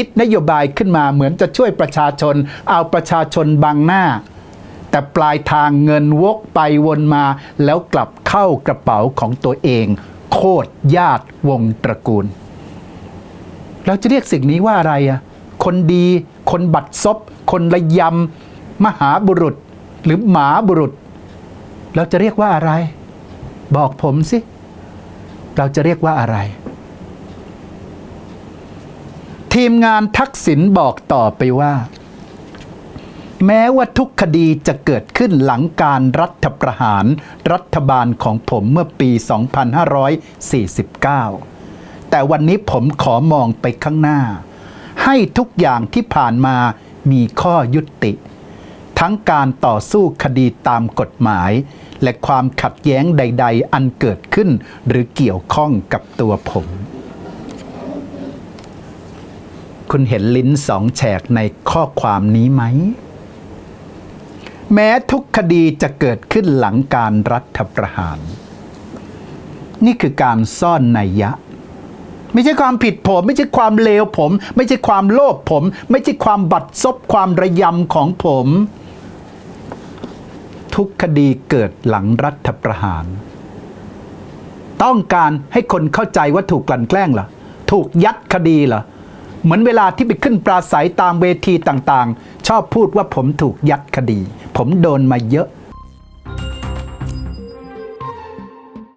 คิดนโยบายขึ้นมาเหมือนจะช่วยประชาชน เอาประชาชนบังหน้า แต่ปลายทางเงินวกไปวนมา แล้วกลับเข้ากระเป๋าของตัวเอง โคตรญาติวงตระกูล เราจะเรียกสิ่งนี้ว่าอะไรอะคนดี คนบัดซบ คนระยำ มหาบุรุษ หรือหมาบุรุษ เราจะเรียกว่าอะไร บอกผมสิ เราจะเรียกว่าอะไร ทีมงานทักษิณบอกต่อไปว่า แม้ว่าทุกคดีจะเกิดขึ้นหลังการรัฐประหารรัฐบาลของผมเมื่อปี 2549 แต่วันนี้ผมขอมองไปข้างหน้า ให้ทุกอย่างที่ผ่านมามีข้อยุติ ทั้งการต่อสู้คดีตามกฎหมาย และความขัดแย้งใด ๆ อันเกิดขึ้น หรือเกี่ยวข้องกับตัวผม คุณเห็นลิ้นสองแฉกในข้อความนี้ไหม แม้ทุกคดีจะเกิดขึ้นหลังการรัฐประหาร นี่คือการซ่อนนัยยะ ไม่ใช่ความผิดผม ไม่ใช่ความเลวผม ไม่ใช่ความโลภผม ไม่ใช่ความบัดซบความระยำของผม ทุกคดีเกิดหลังรัฐประหาร ต้องการให้คนเข้าใจว่าถูกกลั่นแกล้งเหรอถูกยัดคดีเหรอ เหมือนเวลาที่ไปขึ้นปราศัยตามเวทีต่างๆ ชอบพูดว่าผมถูกยัดคดี ผมโดนมาเยอะ